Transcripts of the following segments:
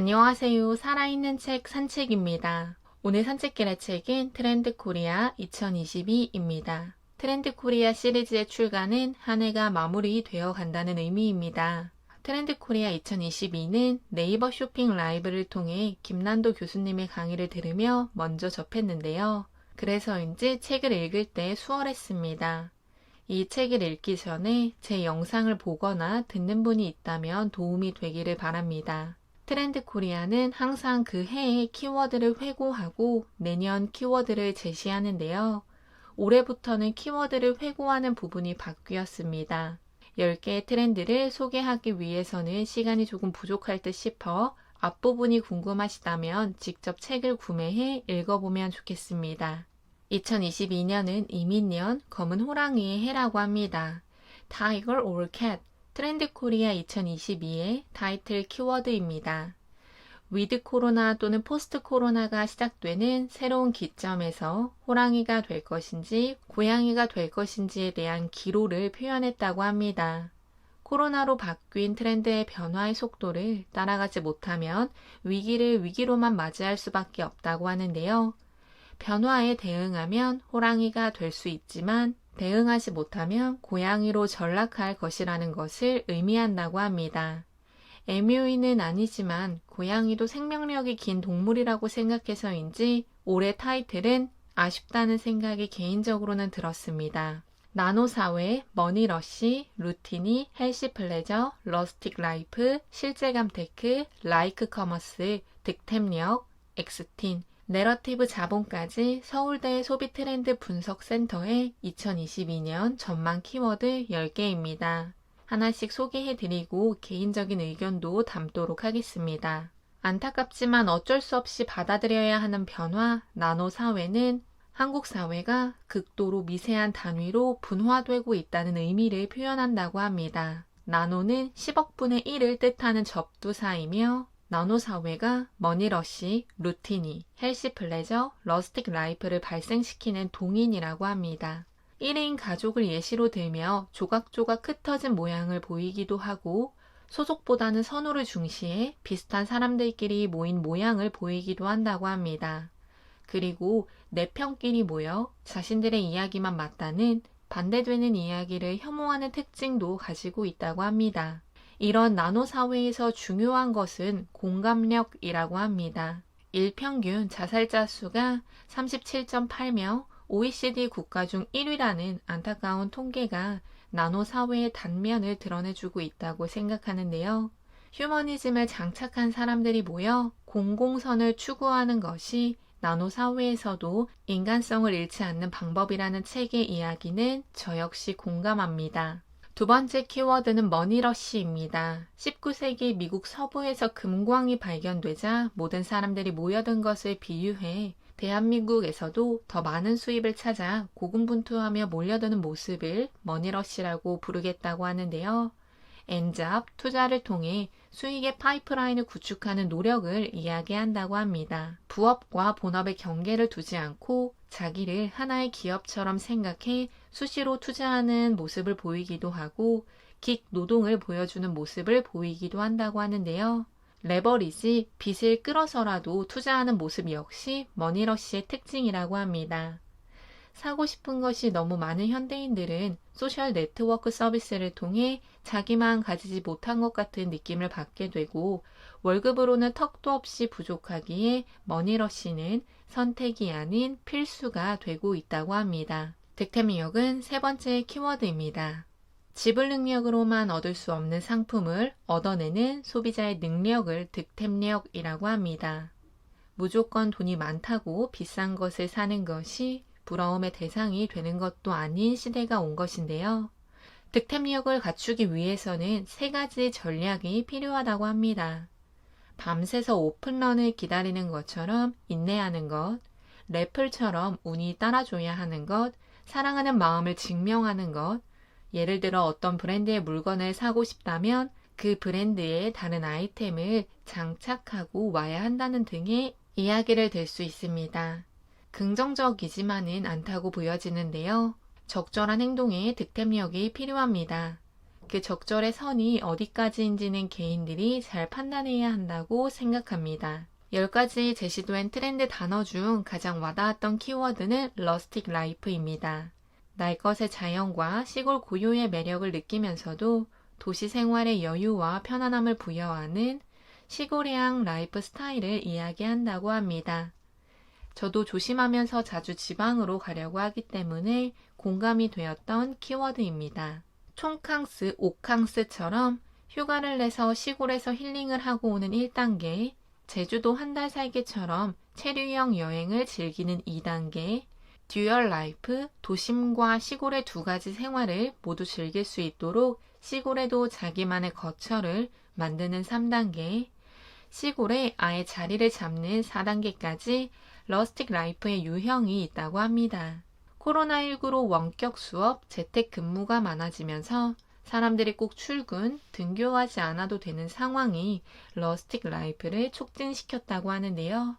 안녕하세요. 살아있는 책 산책입니다. 오늘 산책길의 책은 트렌드 코리아 2022입니다. 트렌드 코리아 시리즈의 출간은 한 해가 마무리되어 간다는 의미입니다. 트렌드 코리아 2022는 네이버 쇼핑 라이브를 통해 김난도 교수님의 강의를 들으며 먼저 접했는데요. 그래서인지 책을 읽을 때 수월했습니다. 이 책을 읽기 전에 제 영상을 보거나 듣는 분이 있다면 도움이 되기를 바랍니다. 트렌드 코리아는 항상 그 해의 키워드를 회고하고 내년 키워드를 제시하는데요. 올해부터는 키워드를 회고하는 부분이 바뀌었습니다. 10개의 트렌드를 소개하기 위해서는 시간이 조금 부족할 듯 싶어 앞부분이 궁금하시다면 직접 책을 구매해 읽어보면 좋겠습니다. 2022년은 이민년 검은 호랑이의 해라고 합니다. Tiger or Cat 트렌드 코리아 2022의 타이틀 키워드입니다. 위드 코로나 또는 포스트 코로나가 시작되는 새로운 기점에서 호랑이가 될 것인지 고양이가 될 것인지에 대한 기로를 표현했다고 합니다. 코로나로 바뀐 트렌드의 변화의 속도를 따라가지 못하면 위기를 위기로만 맞이할 수밖에 없다고 하는데요. 변화에 대응하면 호랑이가 될 수 있지만 대응하지 못하면 고양이로 전락할 것이라는 것을 의미한다고 합니다. 에뮤이는 아니지만 고양이도 생명력이 긴 동물이라고 생각해서인지 올해 타이틀은 아쉽다는 생각이 개인적으로는 들었습니다. 나노 사회, 머니 러시, 루티니, 헬시 플레저, 러스틱 라이프, 실제감 테크, 라이크 커머스, 득템력, 엑스틴, 내러티브 자본까지 서울대 소비 트렌드 분석 센터의 2022년 전망 키워드 10개입니다. 하나씩 소개해 드리고 개인적인 의견도 담도록 하겠습니다. 안타깝지만 어쩔 수 없이 받아들여야 하는 변화, 나노 사회는 한국 사회가 극도로 미세한 단위로 분화되고 있다는 의미를 표현한다고 합니다. 나노는 10억분의 1을 뜻하는 접두사이며 나노 사회가 머니러시, 루티니, 헬시 플레저, 러스틱 라이프를 발생시키는 동인이라고 합니다. 1인 가족을 예시로 들며 조각조각 흩어진 모양을 보이기도 하고 소속보다는 선호를 중시해 비슷한 사람들끼리 모인 모양을 보이기도 한다고 합니다. 그리고 내 편끼리 모여 자신들의 이야기만 맞다는 반대되는 이야기를 혐오하는 특징도 가지고 있다고 합니다. 이런 나노 사회에서 중요한 것은 공감력이라고 합니다. 일평균 자살자 수가 37.8명, OECD 국가 중 1위라는 안타까운 통계가 나노 사회의 단면을 드러내주고 있다고 생각하는데요. 휴머니즘을 장착한 사람들이 모여 공공선을 추구하는 것이 나노 사회에서도 인간성을 잃지 않는 방법이라는 책의 이야기는 저 역시 공감합니다. 두 번째 키워드는 머니러시입니다. 19세기 미국 서부에서 금광이 발견되자 모든 사람들이 모여든 것을 비유해 대한민국에서도 더 많은 수입을 찾아 고군분투하며 몰려드는 모습을 머니러시라고 부르겠다고 하는데요. 엔잡, 투자를 통해 수익의 파이프라인을 구축하는 노력을 이야기한다고 합니다. 부업과 본업의 경계를 두지 않고 자기를 하나의 기업처럼 생각해 수시로 투자하는 모습을 보이기도 하고 긱 노동을 보여주는 모습을 보이기도 한다고 하는데요. 레버리지, 빚을 끌어서라도 투자하는 모습 역시 머니러시의 특징이라고 합니다. 사고 싶은 것이 너무 많은 현대인들은 소셜 네트워크 서비스를 통해 자기만 가지지 못한 것 같은 느낌을 받게 되고 월급으로는 턱도 없이 부족하기에 머니러시는 선택이 아닌 필수가 되고 있다고 합니다. 득템력은 세 번째 키워드입니다. 지불 능력으로만 얻을 수 없는 상품을 얻어내는 소비자의 능력을 득템력이라고 합니다. 무조건 돈이 많다고 비싼 것을 사는 것이 부러움의 대상이 되는 것도 아닌 시대가 온 것인데요. 득템력을 갖추기 위해서는 세 가지 전략이 필요하다고 합니다. 밤새서 오픈런을 기다리는 것처럼 인내하는 것, 래플처럼 운이 따라줘야 하는 것, 사랑하는 마음을 증명하는 것, 예를 들어 어떤 브랜드의 물건을 사고 싶다면 그 브랜드의 다른 아이템을 장착하고 와야 한다는 등의 이야기를 들 수 있습니다. 긍정적이지만은 않다고 보여지는데요. 적절한 행동에 득템력이 필요합니다. 그 적절의 선이 어디까지인지는 개인들이 잘 판단해야 한다고 생각합니다. 10가지 제시도한 트렌드 단어 중 가장 와닿았던 키워드는 러스틱 라이프입니다. 날 것의 자연과 시골 고유의 매력을 느끼면서도 도시 생활의 여유와 편안함을 부여하는 시골향 라이프 스타일을 이야기한다고 합니다. 저도 조심하면서 자주 지방으로 가려고 하기 때문에 공감이 되었던 키워드입니다. 총캉스, 오캉스처럼 휴가를 내서 시골에서 힐링을 하고 오는 1단계, 제주도 한 달 살기처럼 체류형 여행을 즐기는 2단계, 듀얼 라이프, 도심과 시골의 두 가지 생활을 모두 즐길 수 있도록 시골에도 자기만의 거처를 만드는 3단계, 시골에 아예 자리를 잡는 4단계까지 러스틱 라이프의 유형이 있다고 합니다. 코로나19로 원격 수업, 재택 근무가 많아지면서 사람들이 꼭 출근, 등교하지 않아도 되는 상황이 러스틱 라이프를 촉진시켰다고 하는데요.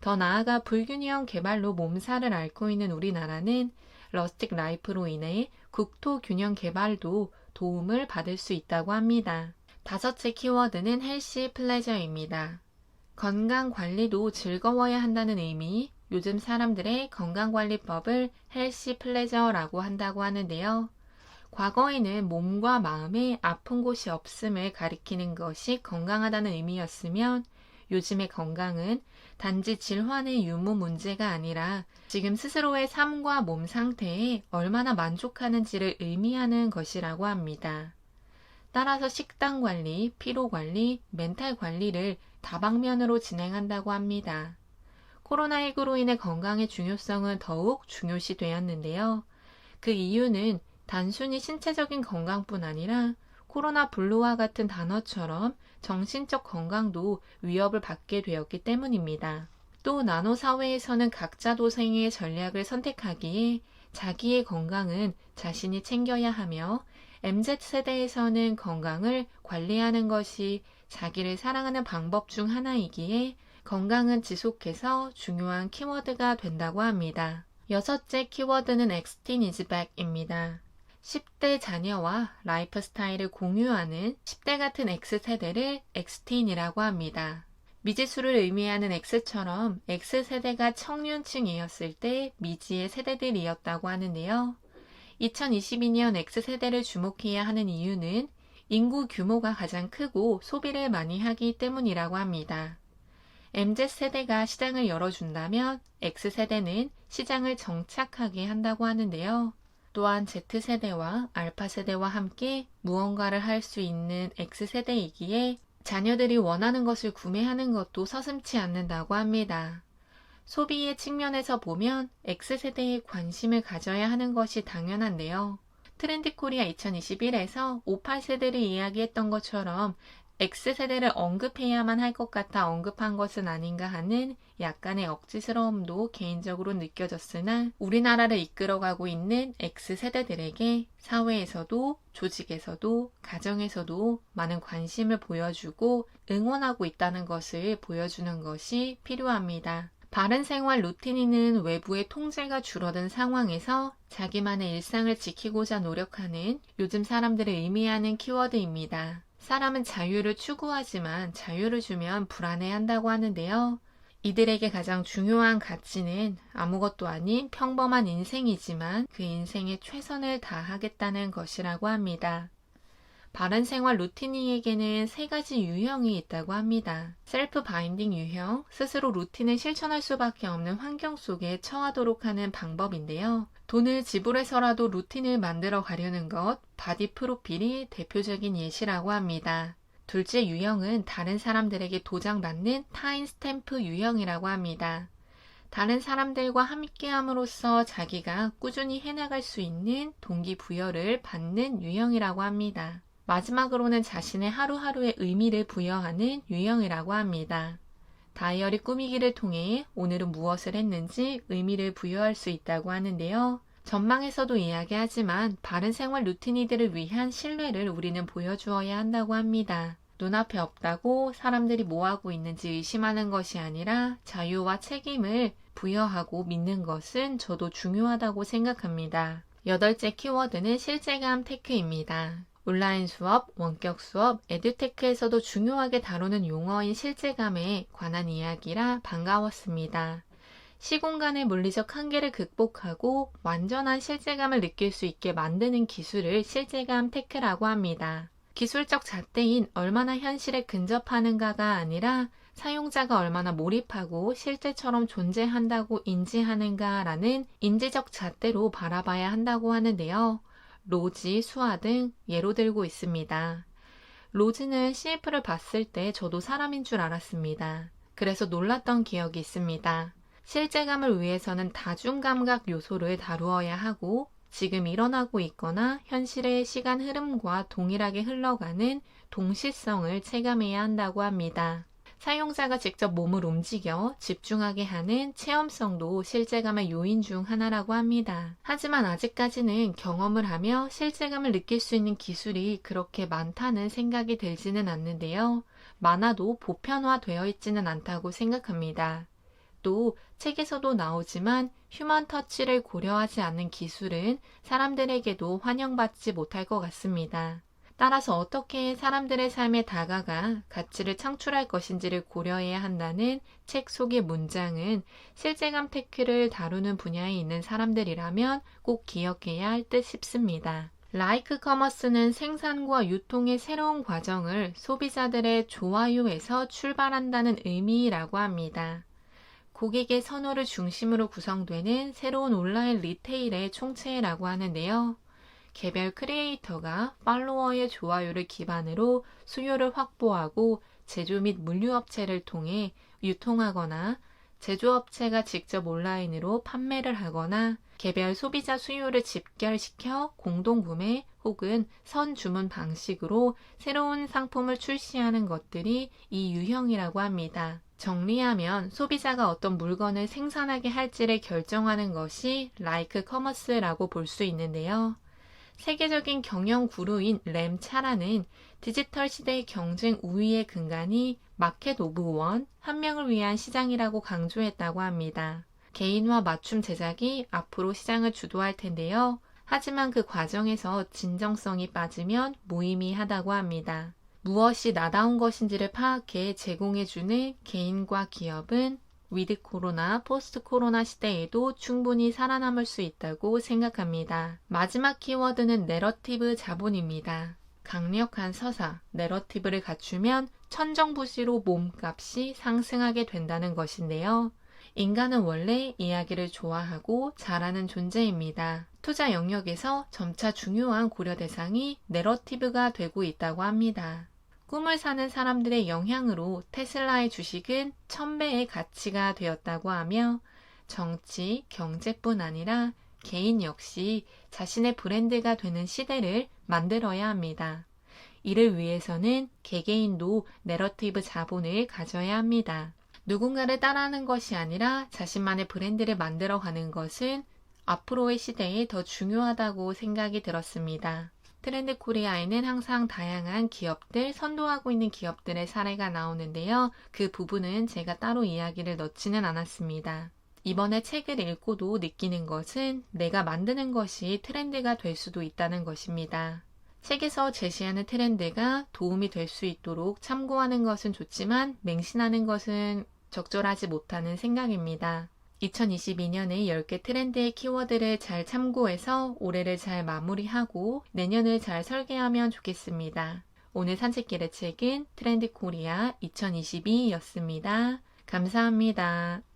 더 나아가 불균형 개발로 몸살을 앓고 있는 우리나라는 러스틱 라이프로 인해 국토 균형 개발도 도움을 받을 수 있다고 합니다. 다섯째 키워드는 헬시 플레저입니다. 건강 관리도 즐거워야 한다는 의미, 요즘 사람들의 건강관리법을 헬시 플레저라고 한다고 하는데요. 과거에는 몸과 마음에 아픈 곳이 없음을 가리키는 것이 건강하다는 의미였으면 요즘의 건강은 단지 질환의 유무 문제가 아니라 지금 스스로의 삶과 몸 상태에 얼마나 만족하는지를 의미하는 것이라고 합니다. 따라서 식단 관리, 피로 관리, 멘탈 관리를 다방면으로 진행한다고 합니다. 코로나19로 인해 건강의 중요성은 더욱 중요시 되었는데요. 그 이유는 단순히 신체적인 건강뿐 아니라 코로나 블루와 같은 단어처럼 정신적 건강도 위협을 받게 되었기 때문입니다. 또 나노 사회에서는 각자 도생의 전략을 선택하기에 자기의 건강은 자신이 챙겨야 하며 MZ세대에서는 건강을 관리하는 것이 자기를 사랑하는 방법 중 하나이기에 건강은 지속해서 중요한 키워드가 된다고 합니다. 여섯째 키워드는 엑스틴 이즈 백입니다. 10대 자녀와 라이프 스타일을 공유하는 10대 같은 X세대를 엑스틴이라고 합니다. 미지수를 의미하는 X처럼 X세대가 청년층이었을 때 미지의 세대들이었다고 하는데요. 2022년 X세대를 주목해야 하는 이유는 인구 규모가 가장 크고 소비를 많이 하기 때문이라고 합니다. MZ세대가 시장을 열어준다면 X세대는 시장을 정착하게 한다고 하는데요. 또한 Z세대와 알파세대와 함께 무언가를 할 수 있는 X세대이기에 자녀들이 원하는 것을 구매하는 것도 서슴치 않는다고 합니다. 소비의 측면에서 보면 X세대에 관심을 가져야 하는 것이 당연한데요. 트렌드 코리아 2021에서 58세대를 이야기했던 것처럼 X세대를 언급해야만 할 것 같아 언급한 것은 아닌가 하는 약간의 억지스러움도 개인적으로 느껴졌으나 우리나라를 이끌어가고 있는 X세대들에게 사회에서도 조직에서도 가정에서도 많은 관심을 보여주고 응원하고 있다는 것을 보여주는 것이 필요합니다. 바른 생활 루틴이는 외부의 통제가 줄어든 상황에서 자기만의 일상을 지키고자 노력하는 요즘 사람들을 의미하는 키워드입니다. 사람은 자유를 추구하지만 자유를 주면 불안해한다고 하는데요. 이들에게 가장 중요한 가치는 아무것도 아닌 평범한 인생이지만 그 인생에 최선을 다하겠다는 것이라고 합니다. 바른 생활 루틴이에게는 세 가지 유형이 있다고 합니다. 셀프 바인딩 유형, 스스로 루틴을 실천할 수밖에 없는 환경 속에 처하도록 하는 방법인데요. 돈을 지불해서라도 루틴을 만들어 가려는 것, 바디 프로필이 대표적인 예시라고 합니다. 둘째 유형은 다른 사람들에게 도장받는 타인 스탬프 유형이라고 합니다. 다른 사람들과 함께함으로써 자기가 꾸준히 해나갈 수 있는 동기부여를 받는 유형이라고 합니다. 마지막으로는 자신의 하루하루의 의미를 부여하는 유형이라고 합니다. 다이어리 꾸미기를 통해 오늘은 무엇을 했는지 의미를 부여할 수 있다고 하는데요. 전망에서도 이야기하지만 바른 생활 루틴이들을 위한 신뢰를 우리는 보여주어야 한다고 합니다. 눈앞에 없다고 사람들이 뭐 하고 있는지 의심하는 것이 아니라 자유와 책임을 부여하고 믿는 것은 저도 중요하다고 생각합니다. 여덟째 키워드는 실제감 테크입니다. 온라인 수업, 원격 수업, 에듀테크에서도 중요하게 다루는 용어인 실제감에 관한 이야기라 반가웠습니다. 시공간의 물리적 한계를 극복하고 완전한 실제감을 느낄 수 있게 만드는 기술을 실제감 테크라고 합니다. 기술적 잣대인 얼마나 현실에 근접하는가가 아니라 사용자가 얼마나 몰입하고 실제처럼 존재한다고 인지하는가라는 인지적 잣대로 바라봐야 한다고 하는데요. 로지, 수화 등 예로 들고 있습니다. 로즈는 CF를 봤을 때 저도 사람인 줄 알았습니다. 그래서 놀랐던 기억이 있습니다. 실제감을 위해서는 다중감각 요소를 다루어야 하고 지금 일어나고 있거나 현실의 시간 흐름과 동일하게 흘러가는 동시성을 체감해야 한다고 합니다. 사용자가 직접 몸을 움직여 집중하게 하는 체험성도 실제감의 요인 중 하나라고 합니다. 하지만 아직까지는 경험을 하며 실제감을 느낄 수 있는 기술이 그렇게 많다는 생각이 들지는 않는데요. 많아도 보편화되어 있지는 않다고 생각합니다. 또 책에서도 나오지만 휴먼 터치를 고려하지 않는 기술은 사람들에게도 환영받지 못할 것 같습니다. 따라서 어떻게 사람들의 삶에 다가가 가치를 창출할 것인지를 고려해야 한다는 책 속의 문장은 실제감 테크를 다루는 분야에 있는 사람들이라면 꼭 기억해야 할 듯 싶습니다. 라이크 커머스는 생산과 유통의 새로운 과정을 소비자들의 좋아요에서 출발한다는 의미라고 합니다. 고객의 선호를 중심으로 구성되는 새로운 온라인 리테일의 총체라고 하는데요. 개별 크리에이터가 팔로워의 좋아요를 기반으로 수요를 확보하고 제조 및 물류업체를 통해 유통하거나 제조업체가 직접 온라인으로 판매를 하거나 개별 소비자 수요를 집결시켜 공동구매 혹은 선주문 방식으로 새로운 상품을 출시하는 것들이 이 유형이라고 합니다. 정리하면 소비자가 어떤 물건을 생산하게 할지를 결정하는 것이 라이크 커머스라고 볼 수 있는데요. 세계적인 경영 구루인 램 차라는 디지털 시대의 경쟁 우위의 근간이 마켓 오브 원, 한 명을 위한 시장이라고 강조했다고 합니다. 개인화 맞춤 제작이 앞으로 시장을 주도할 텐데요. 하지만 그 과정에서 진정성이 빠지면 무의미하다고 합니다. 무엇이 나다운 것인지를 파악해 제공해주는 개인과 기업은 위드 코로나, 포스트 코로나 시대에도 충분히 살아남을 수 있다고 생각합니다. 마지막 키워드는 내러티브 자본입니다. 강력한 서사, 내러티브를 갖추면 천정부시로 몸값이 상승하게 된다는 것인데요. 인간은 원래 이야기를 좋아하고 잘하는 존재입니다. 투자 영역에서 점차 중요한 고려 대상이 내러티브가 되고 있다고 합니다. 꿈을 사는 사람들의 영향으로 테슬라의 주식은 천배의 가치가 되었다고 하며 정치, 경제뿐 아니라 개인 역시 자신의 브랜드가 되는 시대를 만들어야 합니다. 이를 위해서는 개개인도 내러티브 자본을 가져야 합니다. 누군가를 따라하는 것이 아니라 자신만의 브랜드를 만들어 가는 것은 앞으로의 시대에 더 중요하다고 생각이 들었습니다. 트렌드 코리아에는 항상 다양한 기업들, 선도하고 있는 기업들의 사례가 나오는데요. 그 부분은 제가 따로 이야기를 넣지는 않았습니다. 이번에 책을 읽고도 느끼는 것은 내가 만드는 것이 트렌드가 될 수도 있다는 것입니다. 책에서 제시하는 트렌드가 도움이 될 수 있도록 참고하는 것은 좋지만 맹신하는 것은 적절하지 못하는 생각입니다. 2022년에 10개 트렌드의 키워드를 잘 참고해서 올해를 잘 마무리하고 내년을 잘 설계하면 좋겠습니다. 오늘 산책길의 책은 트렌드 코리아 2022였습니다. 감사합니다.